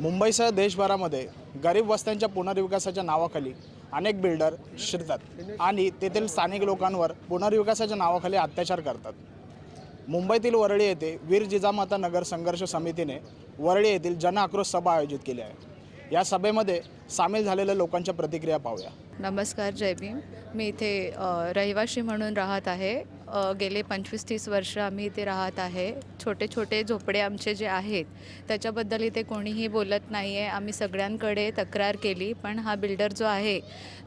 मुंबईसह देशभरामध्ये गरीब वस्त्यांच्या पुनर्विकासाच्या नावाखाली अनेक बिल्डर शिरतात आणि तेथील स्थानिक लोकांवर पुनर्विकासाच्या नावाखाली अत्याचार करतात. मुंबईतील वरळी येथे वीर जिजामाता नगर संघर्ष समितीने वरळी येथील जन आक्रोश सभा आयोजित केली आहे. या सभेमध्ये सामील झालेल्या लोकांच्या प्रतिक्रिया पाहूया. नमस्कार जय भीम. मी इथे रहिवाशी म्हणून राहत आहे. गेले पंचवीस तीस वर्ष आम्ही इथे राहत आहे. छोटे छोटे झोपडे आमचे जे आहेत त्याच्याबद्दल इथे कोणीही बोलत नाही आहे आम्ही सगळ्यांकडे तक्रार केली पण हा बिल्डर जो आहे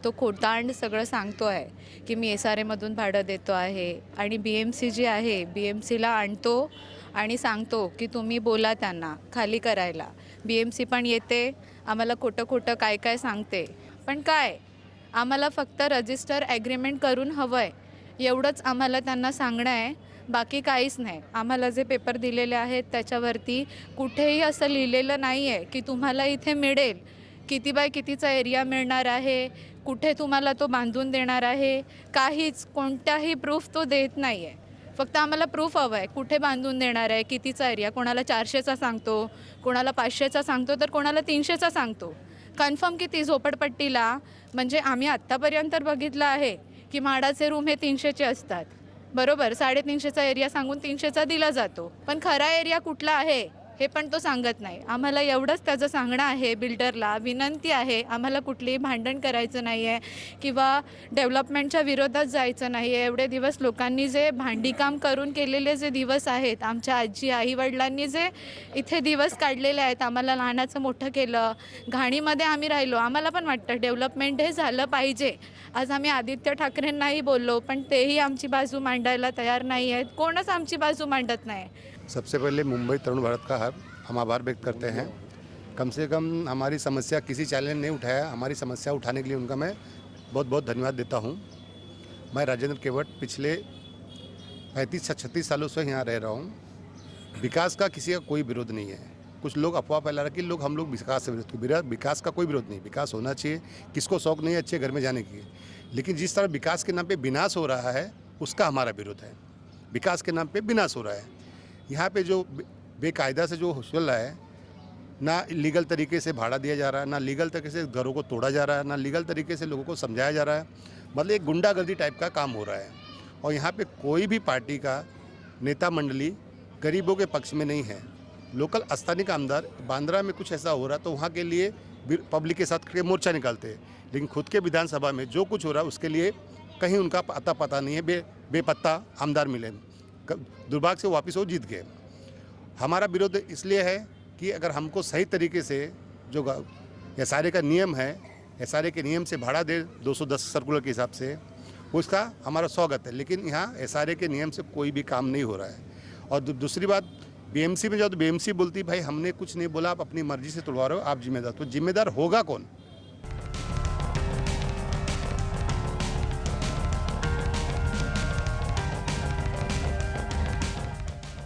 तो खोटांड सगळं सांगतो आहे की मी एस आर एमधून भाडं देतो आहे. आणि बी एम सी जी आहे बी एम सीला आणतो आणि सांगतो की तुम्ही बोला त्यांना खाली करायला. बी एम सी पण येते आम्हाला खोटं खोटं काय काय सांगते. पण काय? आम्हाला फक्त रजिस्टर ॲग्रीमेंट करून हवं आहे एवढंच आम्हाला त्यांना सांगणं आहे. बाकी काहीच नाही. आम्हाला जे पेपर दिलेले आहेत त्याच्यावरती कुठेही असं लिहिलेलं नाही आहे की तुम्हाला इथे मिळेल. किती बाय कितीचा एरिया मिळणार आहे? कुठे तुम्हाला तो बांधून देणार आहे? काहीच कोणताही प्रूफ तो देत नाही आहे फक्त आम्हाला प्रूफ हवं आहे कुठे बांधून देणार आहे? कितीचा एरिया कोणाला चारशेचा सांगतो? कोणाला पाचशेचा सांगतो? तर कोणाला तीनशेचा सांगतो. कन्फर्म किती झोपडपट्टीला म्हणजे आम्ही आत्तापर्यंत बघितलं आहे की म्हाडाचे रूम हे तीनशेचे असतात. बरोबर? साडेतीनशेचा एरिया सांगून तीनशेचा दिला जातो. पण खरा एरिया कुठला आहे? हे पण तो सांगत नाही. आम्हाला एवढंच त्याचं सांगणं आहे बिल्डरला. विनंती आहे आम्हाला कुठलीही भांडण करायचं नाही आहे किंवा डेव्हलपमेंटच्या विरोधात जायचं नाही आहे एवढे दिवस लोकांनी जे भांडीकाम करून केलेले जे दिवस आहेत आमच्या आजी आईवडिलांनी जे इथे दिवस काढलेले आहेत आम्हाला लहानाचं मोठं केलं घाणीमध्ये आम्ही राहिलो. आम्हाला पण वाटतं डेव्हलपमेंट हे झालं पाहिजे. आज आम्ही आदित्य ठाकरेंनाही बोललो पण तेही आमची बाजू मांडायला तयार नाही आहेत कोणच आमची बाजू मांडत नाही. सबसे पहले मुंबई तरुण भारत का हर हम आभार व्यक्त करते हैं। कम से कम हमारी समस्या किसी चैनल ने उठाया, हमारी समस्या उठाने के लिए उनका मैं बहुत बहुत धन्यवाद देता हूँ। मैं राजेंद्र केवट पिछले पैंतीस से छत्तीस सालों से यहाँ रह रहा हूँ। विकास का किसी का कोई विरोध नहीं है। कुछ लोग अफवाह फैला रहे कि लोग हम लोग विकास से विरोध विकास का कोई विरोध नहीं, विकास होना चाहिए। किसको शौक नहीं है अच्छे घर में जाने की लेकिन जिस तरह विकास के नाम पे विनाश हो रहा है, उसका हमारा विरोध है। विकास के नाम पे विनाश हो रहा है। यहाँ पे जो बेकायदा से जो चल रहा है, ना लीगल तरीके से भाड़ा दिया जा रहा है, ना लीगल तरीके से घरों को तोड़ा जा रहा है, ना लीगल तरीके से लोगों को समझाया जा रहा है। मतलब एक गुंडागर्दी टाइप का काम हो रहा है। और यहाँ पे कोई भी पार्टी का नेता मंडली गरीबों के पक्ष में नहीं है। लोकल स्थानिक आमदार, बांद्रा में कुछ ऐसा हो रहा तो वहाँ के लिए पब्लिक के साथ मोर्चा निकालते हैं। लेकिन खुद के विधानसभा में जो कुछ हो रहा है, उसके लिए कहीं उनका अता पता नहीं है, बे, बेपत्ता आमदार मिले। दुर्भाग्य से वापस वो जीत गए। हमारा विरोध इसलिए है कि अगर हमको सही तरीके से जो एसआरए का नियम है, एसआरए के नियम से भाड़ा दे 210 सर्कुलर के हिसाब से उसका हमारा स्वागत है। लेकिन यहाँ एसआरए के नियम से कोई भी काम नहीं हो रहा है। और दूसरी बात, बीएमसी में जाओ तो बीएमसी बोलती भाई हमने कुछ नहीं बोला, आप अपनी मर्ज़ी से तोड़वा रहे हो, आप जिम्मेदार तो जिम्मेदार होगा कौन?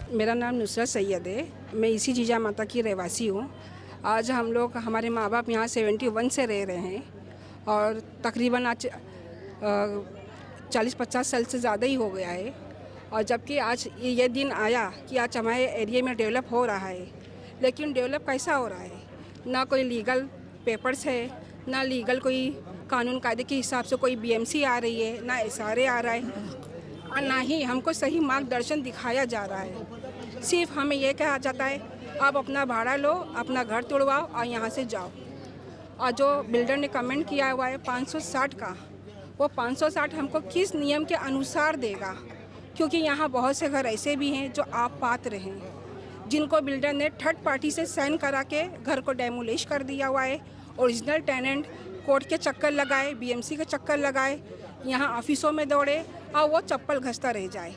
मेरा नाम नुसरत सैयद है। मैं इसी जीजा माता की रहवासी हूँ। आज हम लोग, हमारे माँ बाप यहाँ सेवेंटी वन से रह रहे हैं और तकरीबन आज चालीस पचास साल से ज़्यादा ही हो गया है। और जबकि आज ये दिन आया कि आज हमारे एरिया में डेवलप हो रहा है, लेकिन डेवलप कैसा हो रहा है? ना कोई लीगल पेपर्स है, ना लीगल कोई कानून कायदे के हिसाब से कोई बीएमसी आ रही है, ना एस आ रहा है। और ना ही हमको सही मार्गदर्शन दिखाया जा रहा है। सिर्फ़ हमें यह कहा जाता है, आप अपना भाड़ा लो, अपना घर तोड़वाओ और यहाँ से जाओ। और जो बिल्डर ने कमेंट किया हुआ है 560 का, वो 560 हमको किस नियम के अनुसार देगा? क्योंकि यहाँ बहुत से घर ऐसे भी हैं जो आप पात्र हैं, जिनको बिल्डर ने थर्ड पार्टी से साइन करा के घर को डेमोलिश कर दिया हुआ है। ओरिजिनल टेनेंट कोर्ट के चक्कर लगाए बीएमसी के चक्कर लगाए, यहाँ ऑफिसों में दौड़े और वो चप्पल घसता रह जाए।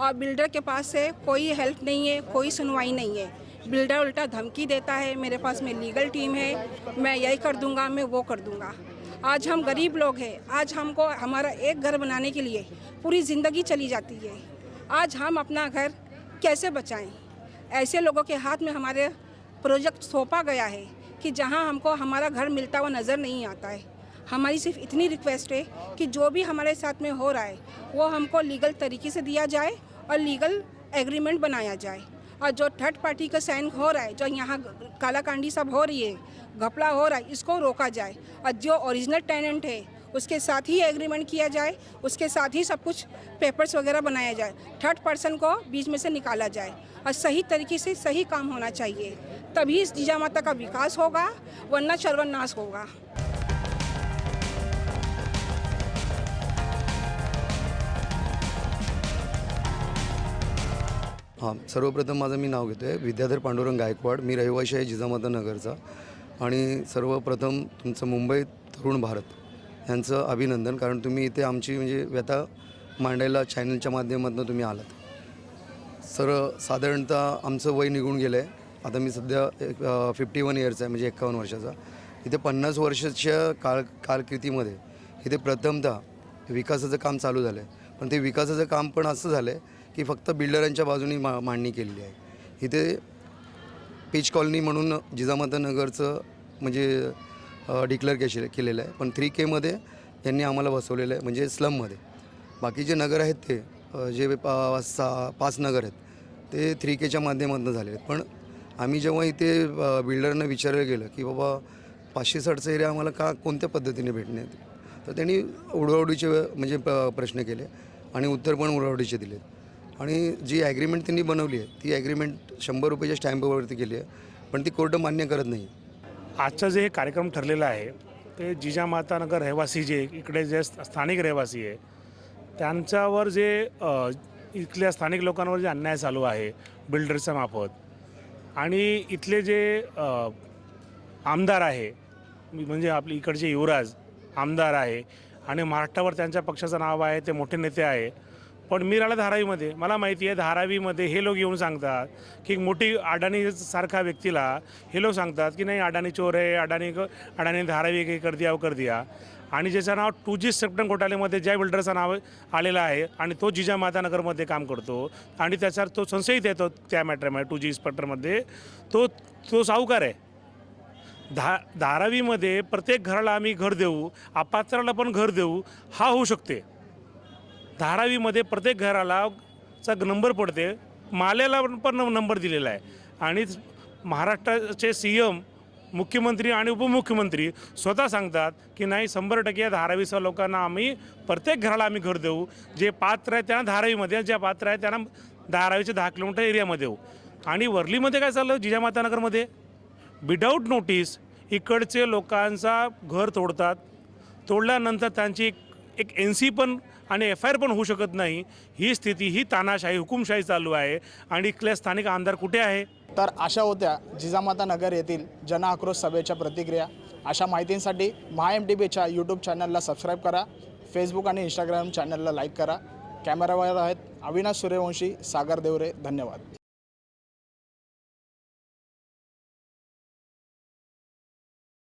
और बिल्डर के पास से कोई हेल्प नहीं है, कोई सुनवाई नहीं है। बिल्डर उल्टा धमकी देता है, मेरे पास में लीगल टीम है, मैं यही कर दूँगा, मैं वो कर दूँगा। आज हम गरीब लोग हैं, आज हमको, हमारा एक घर बनाने के लिए पूरी ज़िंदगी चली जाती है। आज हम अपना घर कैसे बचाएँ? ऐसे लोगों के हाथ में हमारे प्रोजेक्ट सौंपा गया है। कि जहाँ हमको हमारा घर मिलता हुआ नज़र नहीं आता है। हमारी सिर्फ़ इतनी रिक्वेस्ट है कि जो भी हमारे साथ में हो रहा है, वो हमको लीगल तरीके से दिया जाए और लीगल एग्रीमेंट बनाया जाए। और जो थर्ड पार्टी का साइन हो रहा है, जो यहाँ कालाकांडी सब हो रही है, घपला हो रहा है, इसको रोका जाए। और जो ओरिजिनल टेनेंट है, उसके साथ ही एग्रीमेंट किया जाए, उसके साथ ही सब कुछ पेपर्स वगैरह बनाया जाए। थर्ड पर्सन को बीच में से निकाला जाए। और सही तरीके से सही काम होना चाहिए। तभी इस जीजा माता का विकास होगा वरना सर्वनाश होगा। हां सर्वप्रथम माझं मी नाव घेतो आहे विद्याधर पांडुरंग गायकवाड. मी रहिवाशी आहे जिजामाता नगरचा. आणि सर्वप्रथम तुमचं मुंबई तरुण भारत यांचं अभिनंदन कारण तुम्ही इथे आमची म्हणजे व्यथा मांडायला चॅनलच्या माध्यमातून तुम्ही आलात. सर साधारणतः आमचं वय निघून गेलं आहे आता मी सध्या एक फिफ्टी वन इयर्स आहे म्हणजे एक्कावन्न वर्षाचा. इथे पन्नास वर्षाच्या काळ कारकिर्दीमध्ये इथे प्रथमतः विकासाचं काम चालू झालं आहे पण ते विकासाचं काम पण असं झालं आहे की फक्त बिल्डरांच्या बाजूनी मा मांडणी केलेली आहे. इथे पीच कॉलनी म्हणून जिजामाता नगरचं म्हणजे डिक्लेअर केशे केलेलं आहे. पण थ्री केमध्ये यांनी आम्हाला बसवलेलं आहे म्हणजे स्लममध्ये बाकी जे नगर आहेत ते जे पा सा पाच नगर आहेत ते थ्री केच्या माध्यमातून झालेले आहेत. पण आम्ही जेव्हा इथे बिल्डरनं विचारलं गेलं की बाबा पाचशे साठचं एरिया आम्हाला का कोणत्या पद्धतीने भेटणे? तर त्यांनी उडवाउडीचे म्हणजे प प्रश्न केले आणि उत्तर पण उडवाउडीचे दिले. आणि जी ॲग्रीमेंट त्यांनी बनवली आहे ती ॲग्रीमेंट शंभर रुपयाच्या स्टॅम्पवरती केली आहे पण ती कोर्ट मान्य करत नाही. आजचा जे हे कार्यक्रम ठरलेला आहे ते जिजामातानगर रहिवासी जे इकडे जे स्थानिक रहिवासी आहे त्यांच्यावर जे इथल्या स्थानिक लोकांवर जे अन्याय चालू आहे बिल्डरच्या मार्फत आणि इथले जे आमदार आहे म्हणजे आपले इकडचे युवराज आमदार आहे आणि महाराष्ट्रावर त्यांच्या पक्षाचं नाव आहे ते मोठे नेते आहे पण मी राहिला धारावीमध्ये मला माहिती आहे धारावीमध्ये हे लोक येऊन सांगतात की मोठी अडाणी सारखा व्यक्तीला हे लोक सांगतात की नाही अडाणी चोर आहे अडाणी अडाणी धारावी हे कर दिया कर दिया. आणि ज्याचं नाव टू जी सेप्टन घोटाळ्यामध्ये ज्या बिल्डरचं नाव आलेलं आहे आणि तो जिजा मातानगरमध्ये काम करतो. आणि त्याचा तो संशयित येतो त्या मॅटरमध्ये टू जी स्पटरमध्ये तो तो सावकार आहे. धा धारावीमध्ये प्रत्येक घराला आम्ही घर देऊ अपात्राला पण घर देऊ हा होऊ शकते. धारावीमध्ये प्रत्येक घराला चा नंबर पडते. माल्याला पण नंबर दिलेला आहे. आणि महाराष्ट्राचे सी एम मुख्यमंत्री आणि उपमुख्यमंत्री स्वतः सांगतात की नाही शंभर टक्के या धारावीच्या लोकांना आम्ही प्रत्येक घराला आम्ही घर देऊ. जे पात्र आहे त्यांना धारावीमध्ये ज्या पात्र आहे त्यांना धारावीच्या दहा किलोमीटर एरियामध्ये देऊ. आणि वर्लीमध्ये काय चाललं? जिजामातानगरमध्ये विदाऊट नोटीस इकडचे लोकांचा घर तोडतात. तोडल्यानंतर त्यांची एक एन सी पण आणि एफ आय आर पण होऊ शकत नाही. ही स्थिती ही तानाशाही हुकुमशाही चालू आहे. आणि इथल्या स्थानिक आमदार कुठे आहे? तर अशा होत्या जिजामाता नगर येथील जनआक्रोश सभेच्या प्रतिक्रिया. अशा माहितींसाठी महा एम टी बीच्या यूट्यूब चॅनलला सबस्क्राईब करा. फेसबुक आणि इंस्टाग्राम चॅनलला लाईक करा. कॅमेरावर आहेत अविनाश सूर्यवंशी सागर देवरे. धन्यवाद.